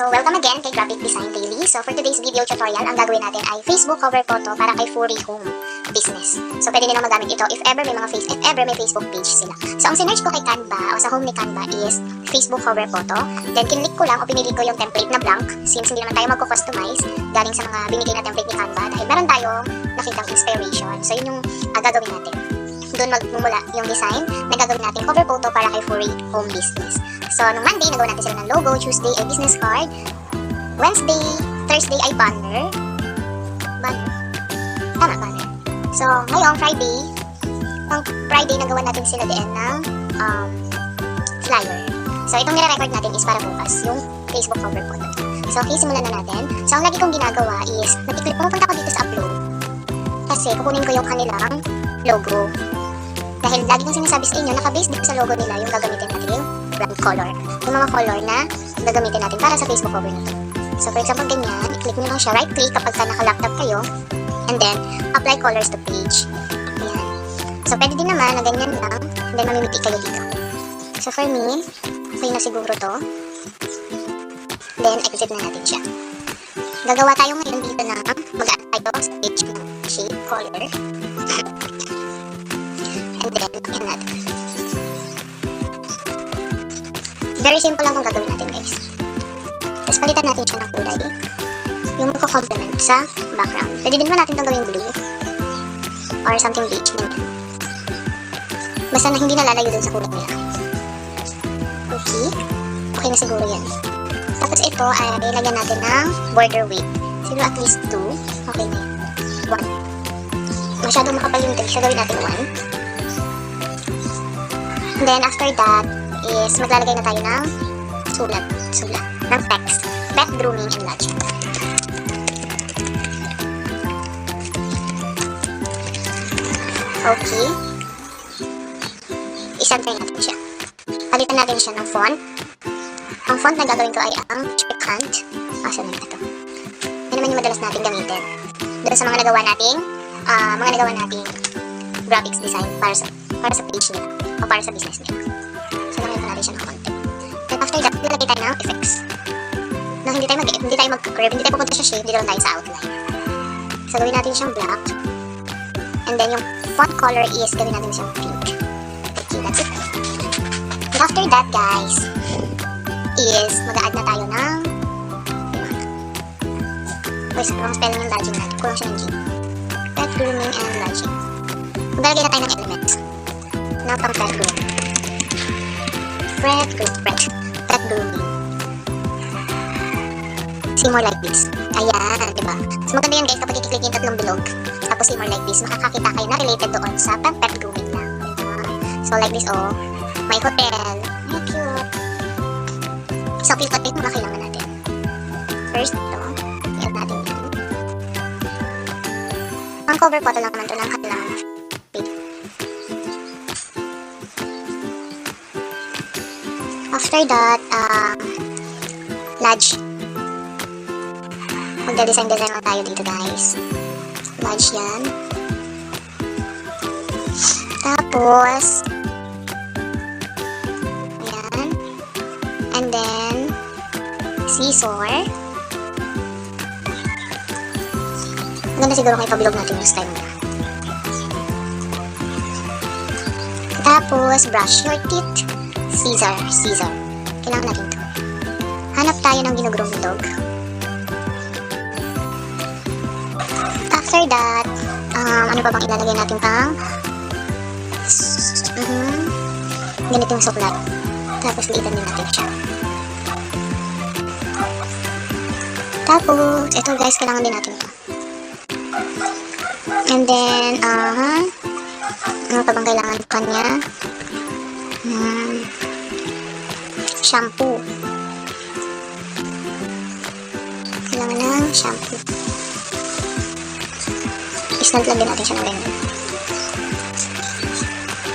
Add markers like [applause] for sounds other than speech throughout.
So, welcome again kay Graphic Design Daily. So, for today's video tutorial, ang gagawin natin ay Facebook cover photo para kay Furry Home Business. So, pwede nilang magamit ito if ever may mga face, if ever may Facebook page sila. So, ang sinerge ko kay Canva o sa home ni Canva is Facebook cover photo. Then, kinlik ko lang o pinili ko yung template na blank since hindi naman tayo magko-customize galing sa mga binigay na template ni Canva dahil meron tayong nakitang inspiration. So, yun yung uh, gagawin natin doon magmumula yung design na gagawin natin cover photo para kay Furry Home Business. So, nung Monday, nagawa natin sila ng logo, Tuesday ay business card, Wednesday, Thursday ay banner. Banner? Tama, banner. So, ngayong Friday, pang Friday nagawa natin sila din ng um, flyer. So, itong nire-record natin is para bukas, yung Facebook cover photo. So, okay, simulan na natin. So, ang lagi kong ginagawa is, pumupunta ko dito sa upload. Kasi, kukunin ko yung kanilang logo. Dahil lagi kong sinasabi sa inyo, naka-base dito sa logo nila yung gagamitin natin brand color. Yung mga color na gagamitin natin para sa Facebook cover na to. So for example, ganyan, i-click nyo lang siya, right click kapag ka naka-laptop kayo, and then apply colors to page. Ayan. So pwede din naman na ganyan lang, and then mamimiti kayo dito. So for me, okay na siguro to. Then exit na natin siya. Gagawa tayo ngayon dito ng mag-add tayo sa page shape, color. [laughs] Then. Very simple lang kung gagawin natin guys. Tapos palitan natin siya ng kulay. Yung magko-complement sa background. Pwede din naman natin itong gawing blue. Or something beige. Ganyan. Basta na hindi nalalayo dun sa kulay nila. Okay. Okay na siguro yan. Tapos ito ay lagyan natin ng border width. Siguro at least 2. Okay na yun. 1. Masyadong makapal yung text. So gawin natin 1. Then after that is maglalagay na tayo ng sulat, sulat, ng text, pet grooming and lodge. Okay. Isantay natin siya. Palitan natin siya ng font. Ang font na gagawin ko ay ang Chipicant. Asa na ito? Yan naman yung madalas natin gamitin. Doon sa mga nagawa nating, ah, mga nagawa nating graphics design para sa para sa page nila o para sa business nila. So, nakita natin siya ng konti. Then after that, lalagay tayo ng effects. Na hindi tayo mag hindi tayo mag-curve, hindi tayo pupunta sa shape, dito lang tayo sa outline. So, gawin natin siyang black. And then yung font color is gawin natin siyang pink. Okay, that's it. And after that, guys, is mag-add na tayo ng Uy, wrong spelling yung lodging natin. Kulang siya ng G. Pet grooming and lodging. Maglalagay na tayo ng elements na pang pet grooming. Pet grooming. Pet, pet grooming. See more like this. Ayan, di ba? So maganda yan guys kapag i-click yung tatlong bilog. Tapos more like this. Makakakita kayo na related doon sa pet grooming. Diba? So like this, oh. May hotel. Ay, cute. So, click on muna kailangan natin. First, ito. I-add natin yan. Ang cover photo lang naman ito ng After that, um, lodge. Magda-design-design na tayo dito, guys. Lodge yan. Tapos, ayan. And then, scissor. Maganda siguro kung ipabilog natin yung style nila. Tapos, brush your teeth. Scissor, scissor. Kailangan natin. Hanap tayo ng ginugrong na dog. After that, um, ano pa bang ilalagay natin pang? Mhm. Ganito yung suklat. Tapos, liitan din natin siya. Tapos, ito guys, kailangan din natin to. And then, aha. ano pa bang kailangan kanya? Hmm. Shampoo. Kailangan ng shampoo. Isnag lang din natin siya ng ganyan.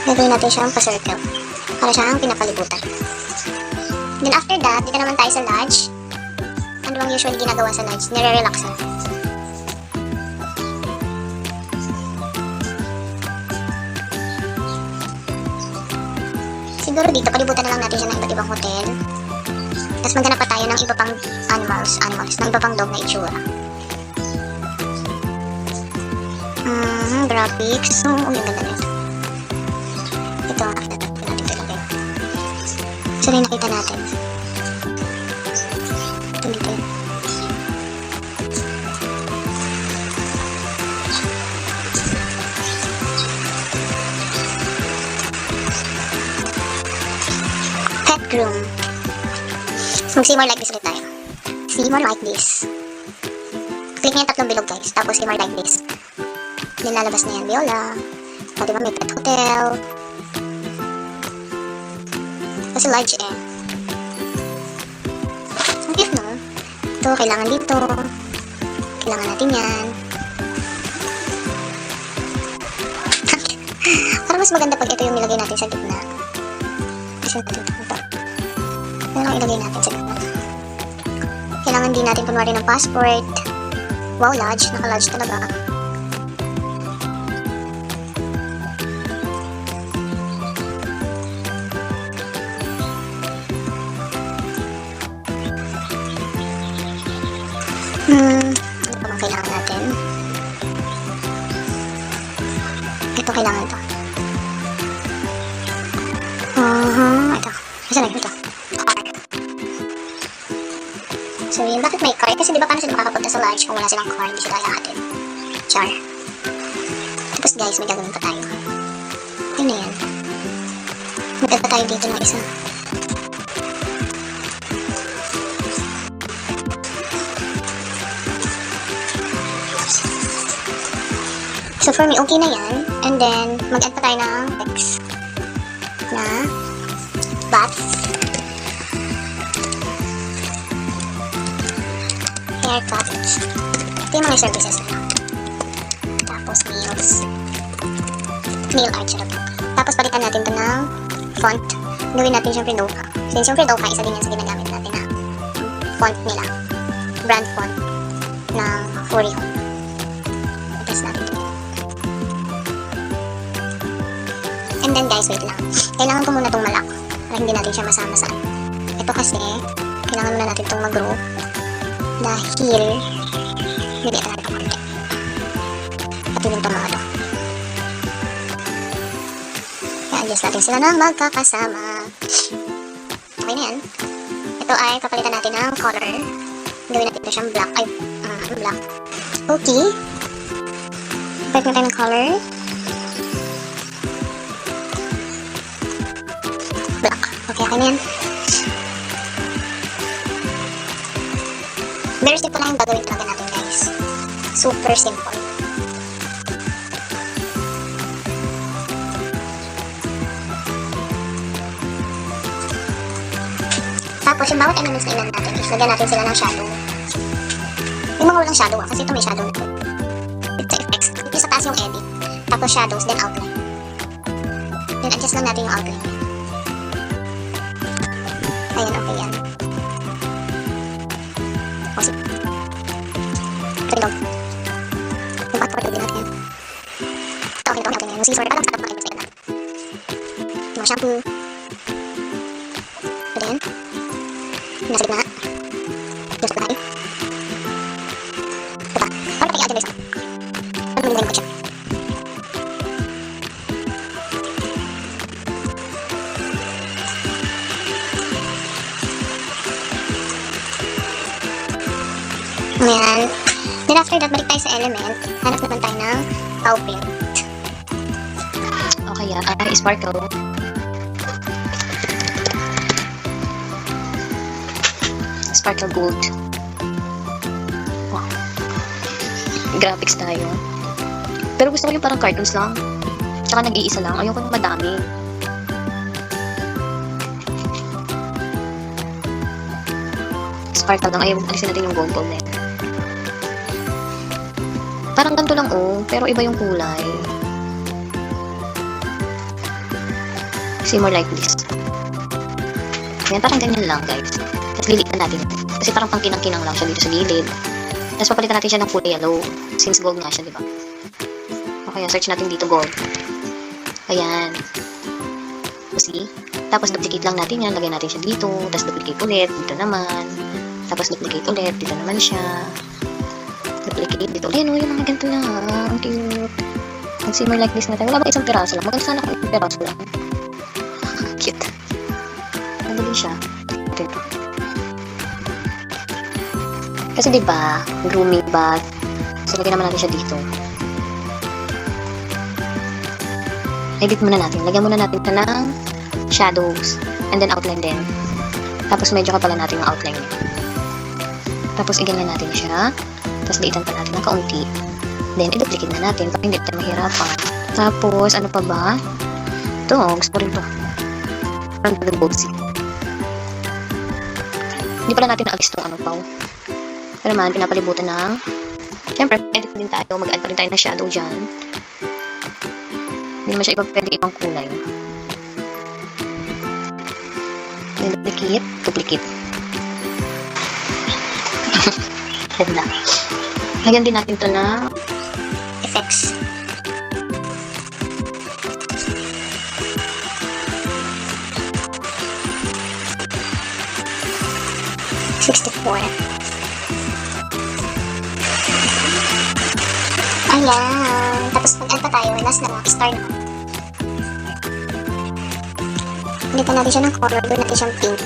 Gagawin natin siyang pa-circle. Para siyang pinapalibutan. Then after that, dito naman tayo sa lodge. Ano bang usually ginagawa sa lodge? Nire-relax na. Siguro dito, palibutan na lang natin siya ng iba't ibang hotel. Tapos maghanap pa tayo ng iba pang animals, animals, ng iba pang dog na itsura. Mm, graphics. Oh, oh, yung ganda nito. Ito, nakita natin ilagay. Rin nakita natin. Pet groom. Mag-see more like this ulit tayo. More like this. Click niyo yung tatlong bilog guys. Tapos more like this. Nilalabas na yan, Viola. O, diba may pet hotel. Kasi large eh. Ang cute no? Ito, kailangan dito. Kailangan natin yan. [laughs] Parang mas maganda pag ito yung nilagay natin sa gitna. Kasi ito, ito, Yan ang natin sa gitna. Kailangan din natin kunwari ng passport. Wow, lodge. Naka-lodge talaga. Hmm, ano pa bang kailangan natin? Ito kailangan ito. Uh-huh, ito. Kasi na ito. Car? Kasi di ba paano sila makakapunta sa lodge kung wala silang car, hindi sila iahatid. Char. Tapos guys, may gagawin pa tayo. Yun na yan. Magdad pa tayo dito ng isa. So for me, okay na yan. And then, mag-add pa tayo ng text na haircut, ito yung mga services nila. Tapos nails, nail art, charot. Tapos palitan natin to ng font. Gawin natin siyempre Doka. Since yung Doka, isa din yan sa ginagamit natin na font nila. Brand font ng Furry Home. I-test natin ito. And then guys, wait lang. Kailangan ko muna itong malak para hindi natin siya masama sa Ito kasi, kailangan muna natin itong mag-group dahil hindi ito konti. Pati din itong mga to. I-adjust natin sila ng magkakasama. Okay na yan. Ito ay papalitan natin ng color. Gawin natin ito siyang black. Ay, uh, black. Okay. Palit natin ng color. black. Okay, akin na yan. Very simple lang yung gagawin talaga natin, guys. Super simple. Tapos, yung bawat elements na ilan natin, is lagyan natin sila ng shadow. Yung mga walang shadow, ah, kasi ito may shadow na ito. Sa effects. Yung sa taas yung edit. Tapos shadows, then outline. Then adjust lang natin yung outline. Ayan. O, okay, ito, okay yan. Yung scissor, parang sarap makikita sa ilan. Yung shampoo. Ito din. Yung nasa gitna. Yung sa bahay. Ito pa. Parang pag i-atin guys. Parang malimutin ko siya. Ayan. Then after that, balik tayo sa element. Hanap naman tayo ng bow ah. Uh, sparkle. Sparkle gold. Wow. Graphics tayo. Pero gusto ko yung parang cartoons lang. Tsaka nag-iisa lang. Ayoko yung madami. Sparkle lang. Ayaw, alisin natin yung gold gold na. Parang ganito lang oh. Pero iba yung kulay. See more like this. Ayan, parang ganyan lang, guys. Tapos lilitan natin. Kasi parang pang kinang-kinang lang siya dito sa gilid. Tapos papalitan natin siya ng kulay yellow. Since gold nga siya, di ba? Okay, search natin dito gold. Ayan. See? Tapos duplicate lang natin yan, lagyan natin siya dito, tapos duplicate ulit, dito naman. Tapos duplicate ulit, dito naman siya. Duplicate dito. Ayan o, yung mga ganito ah. Ang cute. Ang simmer like this natin. Wala ba isang piraso lang? Maganda sana kung isang piraso lang. Madali siya. Ito ito. Kasi 'di ba, grooming bag. So lagyan naman natin siya dito. Edit muna natin. Lagyan muna natin siya ng shadows and then outline din. Tapos medyo kapala natin yung outline. Tapos iganyan natin siya. Tapos liitan pa natin ng kaunti. Then i-duplicate na natin para hindi tayo mahirapan. Tapos ano pa ba? Ito, gusto ko rin to. Parang boxy. Hindi pala natin naalis itong ano pa. Pero naman, pinapalibutan ng Siyempre, edit din tayo. Mag-add pa rin tayo ng shadow dyan. Hindi naman siya iba, pwede ibang kulay. Then, duplicate, duplicate. [laughs] Ganda. Lagyan din natin to na Effects. Sixty-four. Ayan. Tapos mag-add pa tayo. Last na lang. Star na. Pilitan natin siya ng color. Gawin natin siyang pink.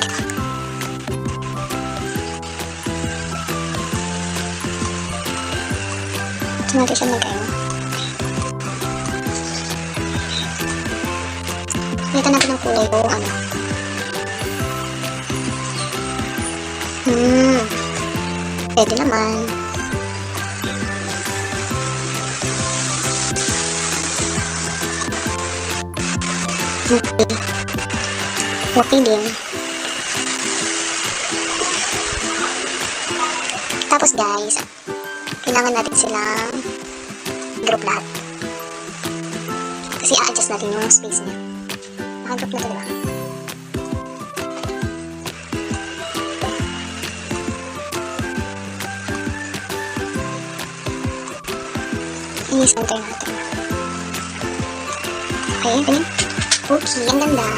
Ito natin siya mag-ano. Pilitan natin ng kulay o ano. Hmm. Pwede naman. Okay. Okay din. Tapos guys, kailangan natin silang group lahat. Kasi a-adjust natin yung space niya. Naka-group na to, diba? I-center natin. Okay, ganyan. Okay, ang ganda.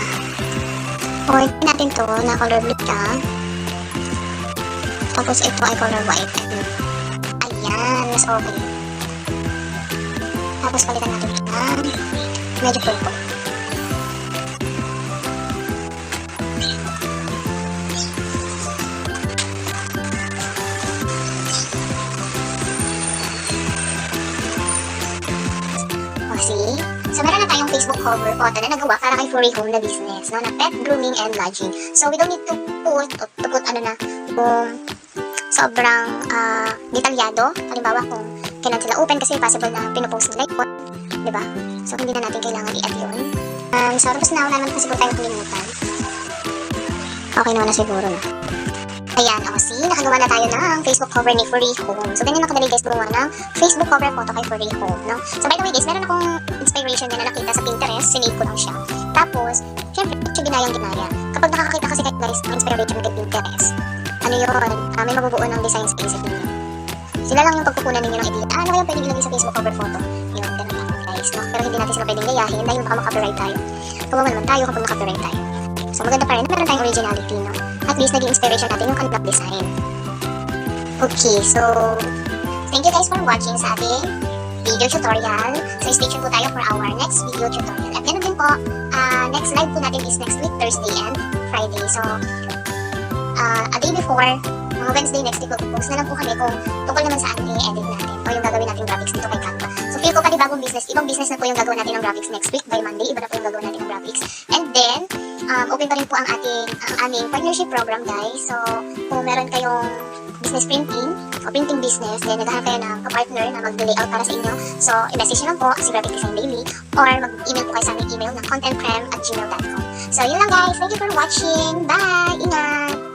Order natin to na color blue siya. Tapos ito ay color white. Ayan, mas okay. Tapos palitan natin ng medyo purple. Cover photo na nagawa para kay Furry Home na business, no? Na pet grooming and lodging. So, we don't need to put, to put ano na, kung sobrang ah, detalyado. Halimbawa, kung kailan sila open kasi possible na pinupost nila yun. Diba? So, hindi na natin kailangan i-add yun. Um, so, tapos na, wala naman kasi po tayong kalimutan. Okay naman na siguro na. Ayan, o see, nakagawa na tayo ng Facebook cover ni Furry Home. So, ganyan lang kadali guys gumawa ng Facebook cover photo kay Furry Home, no? So, by the way guys, meron akong inspiration na nakita sa Pinterest, sinave ko lang siya. Tapos, syempre, siya ginayang ginaya. Kapag nakakita kasi kayo guys ng inspiration kay Pinterest, ano yun, ah, may mabubuo ng design sa isip ninyo. Sila lang yung pagkukunan ninyo ng idea. Ah, ano kaya pwedeng ilagay sa Facebook cover photo? Yun, ganun lang guys, no? Pero hindi natin sila pwedeng gayahin dahil baka makapiright tayo. Kawawa naman tayo kapag nakapiright tayo. So, maganda pa rin meron tayong originality, no? At least, naging inspiration natin yung kanilang design. Okay, so, thank you guys for watching sa ating video tutorial. So, stay tuned po tayo for our next video tutorial. At ganun din po, ah, next live po natin is next week, Thursday and Friday. So, ah, a day before, mga Wednesday next week, post na lang po kami kung tungkol naman sa ating i-edit natin o yung gagawin natin graphics dito kay Canva. So, feel ko pa bagong business, ibang business na po yung gagawin natin ng graphics next week by Monday, iba na po yung gagawin natin ng graphics. And then, um, open pa rin po ang ating ang aming partnership program guys. So, kung meron kayong business printing o printing business, then naghahanap kayo ng ka-partner na mag-layout para sa inyo. So, i-message nyo lang po si Graphic Design Daily or mag-email po kayo sa aming email na contentprem at gmail.com. So, yun lang guys. Thank you for watching. Bye! Ingat!